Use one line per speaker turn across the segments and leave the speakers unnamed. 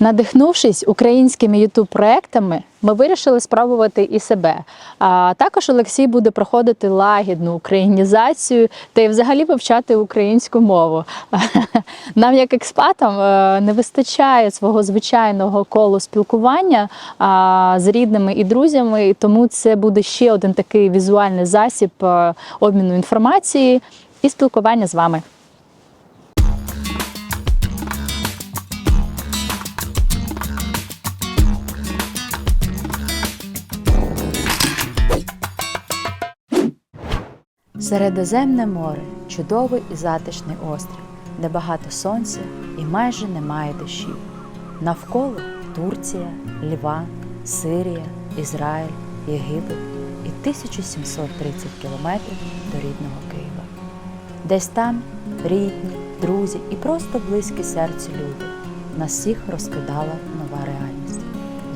Надихнувшись українськими youtube проектами ми вирішили спробувати і себе. А також Олексій буде проходити лагідну українізацію та й взагалі вивчати українську мову. Нам, як експатам, е, не вистачає свого звичайного колу спілкування з рідними і друзями, тому це буде ще один такий візуальний засіб е, обміну інформації і спілкування з вами. Середземне море чудовий і затишний острів, де багато сонця і майже немає дощів. Навколо Турція, Ліван, Сирія, Ізраїль, Єгипет і 1730 кілометрів до рідного Києва. Десь там рідні, друзі і просто близькі серцю люди. Нас всіх розкидала нова реальність,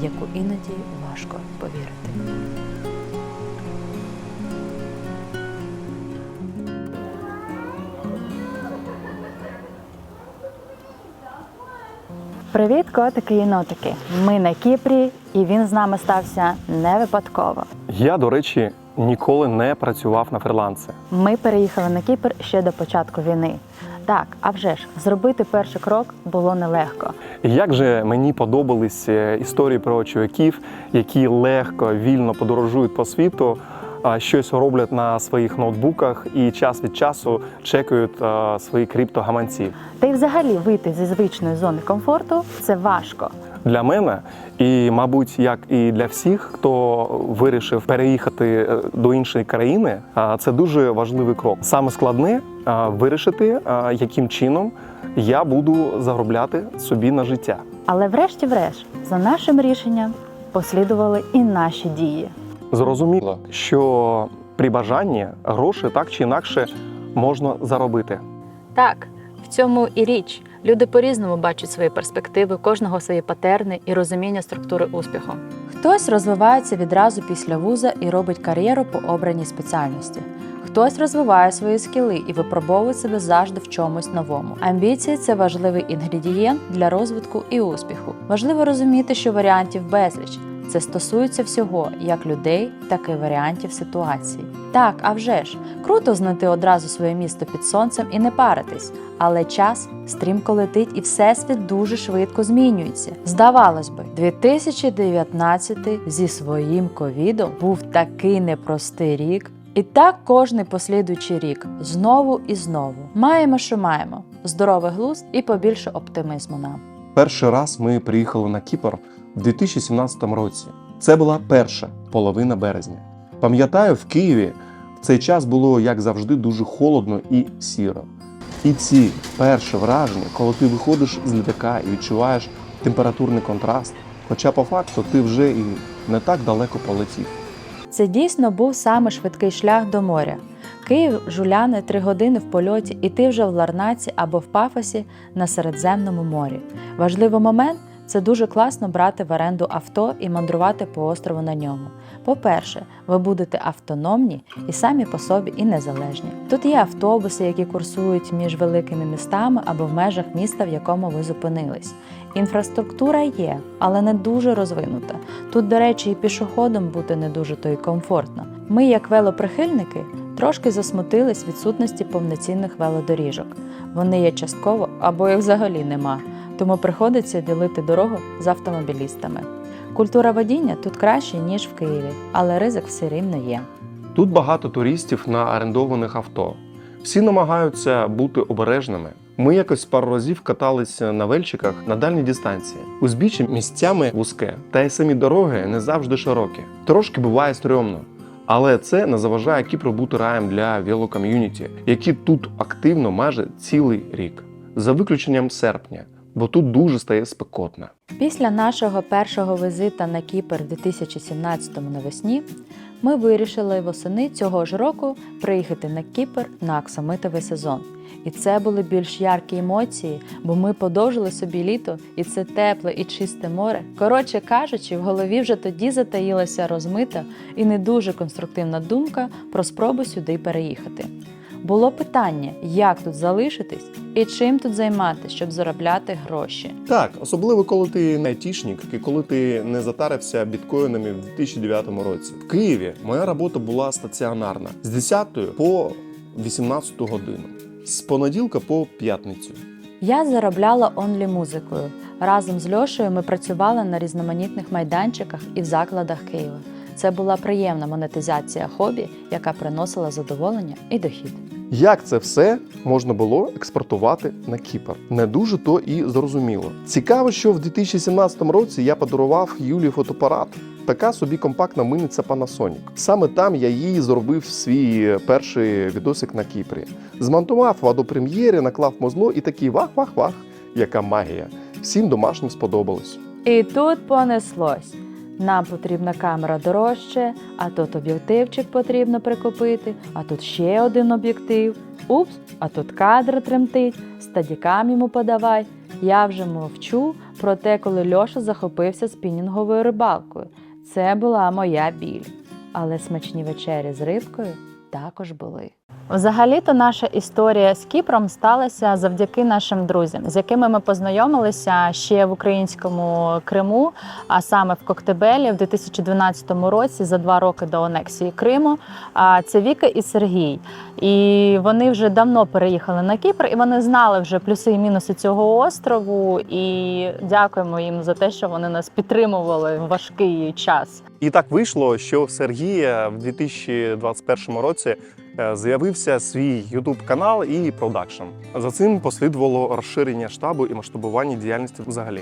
в яку іноді важко повірити. Привіт, котики і нотики. Ми на Кіпрі, і він з нами стався не випадково.
Я, до речі, ніколи не працював на фриланси.
Ми переїхали на Кіпр ще до початку війни. Так, а вже ж зробити перший крок було нелегко.
Як же мені подобались е, історії про чоловіків, які легко, вільно подорожують по світу, щось роблять на своїх ноутбуках і час від часу чекають свої криптогаманці.
Та й взагалі вийти зі звичної зони комфорту це важко.
Для мене, і, мабуть, як і для всіх, хто вирішив переїхати е, до іншої країни, це дуже важливий крок. Саме складне вирішити, яким чином я буду заробляти собі на життя.
Але врешті-врешт, за нашим рішенням послідували і наші дії.
Зрозуміло, що при бажанні гроші так чи інакше можна заробити.
Так, в цьому і річ. Люди по-різному бачать свої перспективи, кожного свої патерни і розуміння структури успіху. Хтось розвивається відразу після вуза і робить кар'єру по обраній спеціальності. Хтось розвиває свої скіли і випробовує себе завжди в чомусь новому. Амбіції це важливий інгредієнт для розвитку і успіху. Важливо розуміти, що варіантів безліч. Це стосується всього, як людей, так і варіантів ситуацій. Так, а вже ж, круто знайти одразу своє місто під сонцем і не паритись, але час стрімко летить і всесвіт дуже швидко змінюється. Здавалось би, 2019 зі своїм ковідом був такий непростий рік. І так кожний послідуючий рік знову і знову. Маємо, що маємо: здоровий глузд і побільше оптимізму нам.
Перший раз ми приїхали на Кіпр в 2017 році. Це була перша половина березня. Пам'ятаю, в Києві в цей час було, як завжди, дуже холодно і сіро. І ці перші враження, коли ти виходиш з літака і відчуваєш температурний контраст, хоча по факту ти вже і не так далеко полетів.
Це дійсно був саме швидкий шлях до моря. Київ, Жуляни, три години в польоті, і ти вже в Ларнаці або в Пафосі на Середземному морі. Важливий момент це дуже класно брати в оренду авто і мандрувати по острову на ньому. По-перше, ви будете автономні і самі по собі і незалежні. Тут є автобуси, які курсують між великими містами або в межах міста, в якому ви зупинились. Інфраструктура є, але не дуже розвинута. Тут, до речі, і пішоходом бути не дуже то й комфортно. Ми, як велоприхильники, трошки засмутились відсутності повноцінних велодоріжок. Вони є частково або їх взагалі нема, тому приходиться ділити дорогу з автомобілістами. Культура водіння тут краще, ніж в Києві, але ризик все рівно є.
Тут багато туристів на орендованих авто. Всі намагаються бути обережними. Ми якось пару разів каталися на вельчиках на дальній дистанції. Узбіччя місцями вузьке, та й самі дороги не завжди широкі. Трошки буває стрьомно. Але це не заважає Кіпру бути раєм для велоком'юніті, які тут активно майже цілий рік, за виключенням серпня, бо тут дуже стає спекотно.
Після нашого першого візита на Кіпр 2017 навесні ми вирішили восени цього ж року приїхати на Кіпр на аксамитовий сезон. І це були більш яркі емоції, бо ми подовжили собі літо, і це тепле і чисте море. Коротше кажучи, в голові вже тоді затаїлася розмита і не дуже конструктивна думка про спробу сюди переїхати. Було питання, як тут залишитись і чим тут займатися, щоб заробляти гроші.
Так, особливо коли ти не айтішник і коли ти не затарився біткоїнами в 2009 році. В Києві моя робота була стаціонарна з 10 по 18 годину, з понеділка по п'ятницю.
Я заробляла онлі музикою. Разом з Льошею ми працювали на різноманітних майданчиках і в закладах Києва. Це була приємна монетизація хобі, яка приносила задоволення і дохід.
Як це все можна було експортувати на Кіпр? Не дуже то і зрозуміло. Цікаво, що в 2017 році я подарував Юлі фотоапарат. Така собі компактна мильниця Panasonic. Саме там я їй зробив свій перший відосик на Кіпрі. Змонтував в Adobe наклав мозло і такий вах-вах-вах, яка магія. Всім домашнім сподобалось.
І тут понеслось. Нам потрібна камера дорожче, а тут об'єктивчик потрібно прикупити, а тут ще один об'єктив. Упс, а тут кадр тремтить, стадікам йому подавай. Я вже мовчу про те, коли Льоша захопився спінінговою рибалкою. Це була моя біль. Але смачні вечері з рибкою також були. Взагалі-то наша історія з Кіпром сталася завдяки нашим друзям, з якими ми познайомилися ще в українському Криму, а саме в Коктебелі в 2012 році, за два роки до анексії Криму. А це Віка і Сергій. І вони вже давно переїхали на Кіпр, і вони знали вже плюси і мінуси цього острову. І дякуємо їм за те, що вони нас підтримували в важкий час.
І так вийшло, що Сергія в 2021 році з'явився свій youtube канал і продакшн. За цим послідувало розширення штабу і масштабування діяльності взагалі.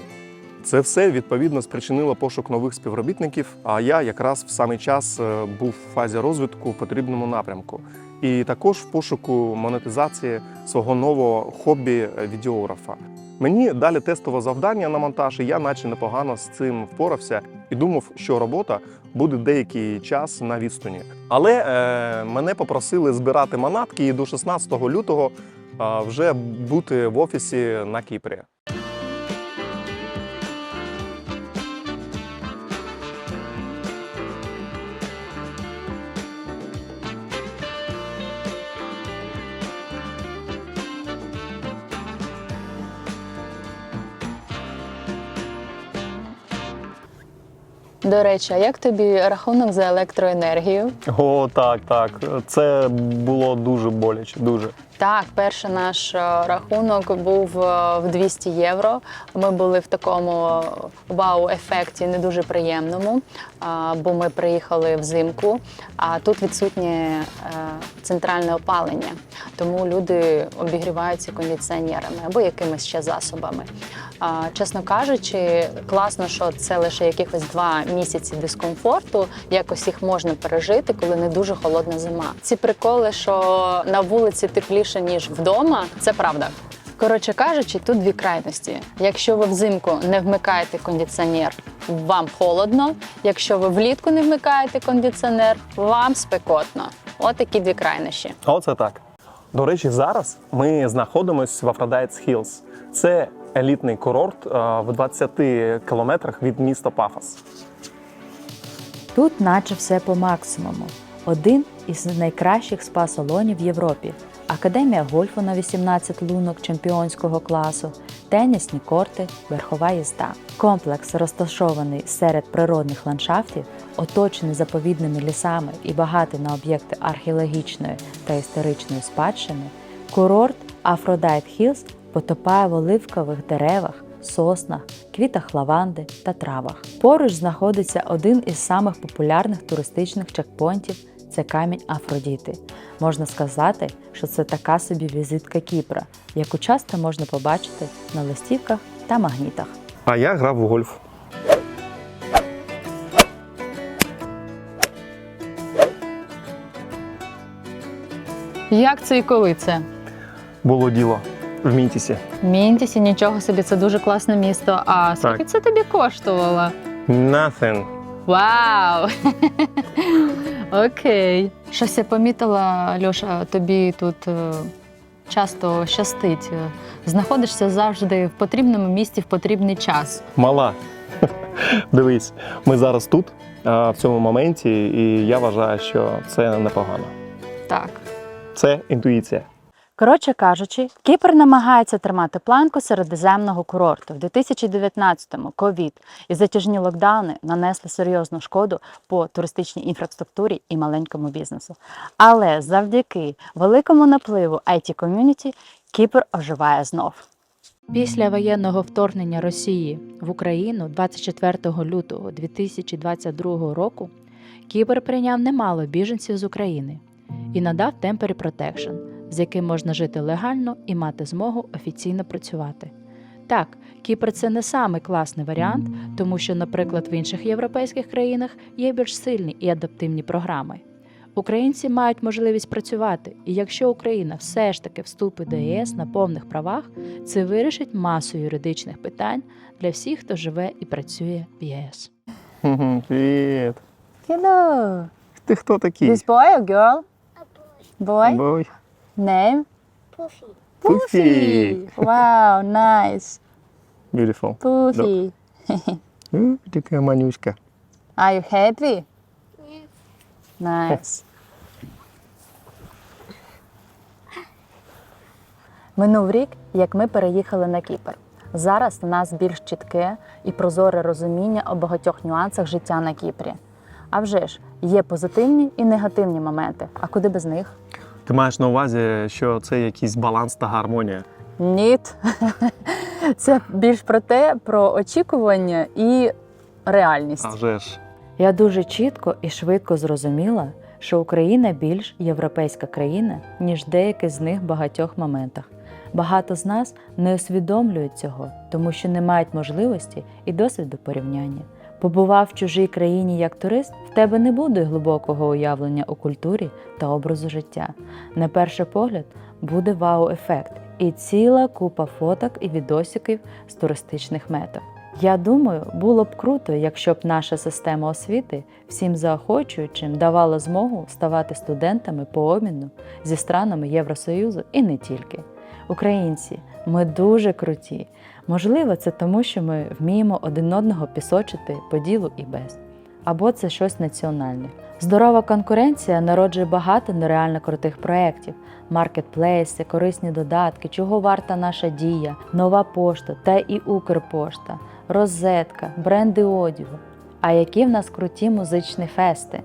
Це все відповідно спричинило пошук нових співробітників. А я якраз в самий час е, був в фазі розвитку в потрібному напрямку, і також в пошуку монетизації свого нового хобі е, відеографа. Мені далі тестове завдання на монтаж, і я наче непогано з цим впорався і думав, що робота буде деякий час на відстані. Але е, мене попросили збирати манатки і до 16 лютого е, вже бути в офісі на Кіпрі.
До речі, а як тобі рахунок за електроенергію?
О, так, так. Це було дуже боляче, дуже.
Так, перший наш е, рахунок був е, в 200 євро. Ми були в такому е, вау-ефекті не дуже приємному, бо ми приїхали взимку, а тут відсутнє е, центральне опалення. Тому люди обігріваються кондиціонерами або якимись ще засобами. Чесно кажучи, класно, що це лише якихось два місяці дискомфорту. Якось їх можна пережити, коли не дуже холодна зима. Ці приколи, що на вулиці тепліше ніж вдома, це правда. Коротше кажучи, тут дві крайності. Якщо ви взимку не вмикаєте кондиціонер, вам холодно. Якщо ви влітку не вмикаєте кондиціонер, вам спекотно. От такі дві крайнощі.
Оце так. До речі, зараз ми знаходимося в Aphrodite's Hills. Це елітний курорт е, в 20 кілометрах від міста Пафос.
Тут наче все по максимуму. Один із найкращих спа-салонів в Європі. Академія гольфу на 18 лунок чемпіонського класу, тенісні корти, верхова їзда. Комплекс розташований серед природних ландшафтів, оточений заповідними лісами і багатий на об'єкти археологічної та історичної спадщини. Курорт Aphrodite Hills потопає в оливкових деревах, соснах, квітах лаванди та травах. Поруч знаходиться один із самих популярних туристичних чекпоінтів це камінь Афродіти. Можна сказати, що це така собі візитка Кіпра, яку часто можна побачити на листівках та магнітах.
А я грав в гольф.
Як це і коли це?
Було діло в Мітісі.
Мінтісі, нічого собі, це дуже класне місто. А скільки
Так.
це тобі коштувало?
Nothing.
Вау! Окей. Щось я помітила, Льоша, тобі тут е, часто щастить. Е, Знаходишся завжди в потрібному місці в потрібний час.
Мала. Дивись, ми зараз тут, в цьому моменті, і я вважаю, що це непогано.
Так.
Це інтуїція.
Коротше кажучи, Кіпр намагається тримати планку середземного курорту. В 2019-му ковід і затяжні локдауни нанесли серйозну шкоду по туристичній інфраструктурі і маленькому бізнесу. Але завдяки великому напливу it ком'юніті Кіпр оживає знов. Після воєнного вторгнення Росії в Україну 24 лютого 2022 року Кіпр прийняв немало біженців з України і надав Temporary Protection, з яким можна жити легально і мати змогу офіційно працювати. Так, Кіпр це не самий класний варіант, тому що, наприклад, в інших європейських країнах є більш сильні і адаптивні програми. Українці мають можливість працювати, і якщо Україна все ж таки вступить до ЄС на повних правах, це вирішить масу юридичних питань для всіх, хто живе і працює в ЄС.
Привіт.
Hello!
Ти хто такий?
This boy or girl? Boy?
Бой.
Name?
Puffy.
Пуфі.
Wow, nice.
Beautiful.
Puffy.
М, Така манюська.
Are you happy?
Yes.
Nice. Минув рік, як ми переїхали на Кіпр. Зараз у нас більш чітке і прозоре розуміння у багатьох нюансах життя на Кіпрі. А вже ж, є позитивні і негативні моменти. А куди без них?
Ти маєш на увазі, що це якийсь баланс та гармонія.
Ні. Це більш про те, про очікування і реальність.
А вже ж.
Я дуже чітко і швидко зрозуміла, що Україна більш європейська країна, ніж деякі з них в багатьох моментах. Багато з нас не усвідомлюють цього, тому що не мають можливості і досвіду порівняння. Побував в чужій країні як турист, в тебе не буде глибокого уявлення у культурі та образу життя. На перший погляд буде вау-ефект і ціла купа фоток і відосиків з туристичних меток. Я думаю, було б круто, якщо б наша система освіти всім заохочуючим давала змогу ставати студентами по обміну зі странами Євросоюзу і не тільки. Українці, ми дуже круті. Можливо, це тому, що ми вміємо один одного пісочити по ділу і без. Або це щось національне. Здорова конкуренція народжує багато нереально крутих проєктів, маркетплейси, корисні додатки, чого варта наша дія, нова пошта та і Укрпошта, розетка, бренди одягу. А які в нас круті музичні фести?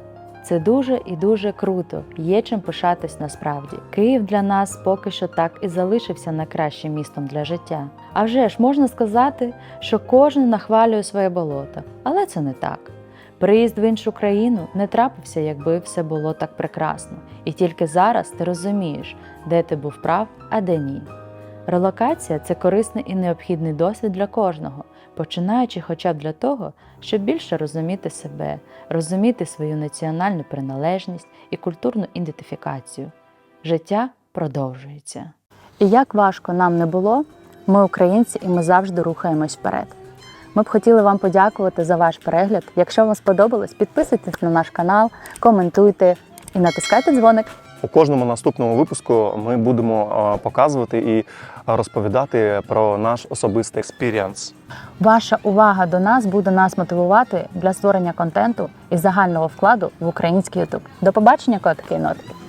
Це дуже і дуже круто. Є чим пишатись насправді. Київ для нас поки що так і залишився найкращим містом для життя. А вже ж можна сказати, що кожен нахвалює своє болото, але це не так. Приїзд в іншу країну не трапився, якби все було так прекрасно. І тільки зараз ти розумієш, де ти був прав, а де ні. Релокація це корисний і необхідний досвід для кожного, починаючи хоча б для того, щоб більше розуміти себе, розуміти свою національну приналежність і культурну ідентифікацію. Життя продовжується. І як важко нам не було, ми українці і ми завжди рухаємось вперед. Ми б хотіли вам подякувати за ваш перегляд. Якщо вам сподобалось, підписуйтесь на наш канал, коментуйте і натискайте дзвоник.
У кожному наступному випуску ми будемо показувати і розповідати про наш особистий експіріанс.
Ваша увага до нас буде нас мотивувати для створення контенту і загального вкладу в український YouTube. До побачення, котики і нотики!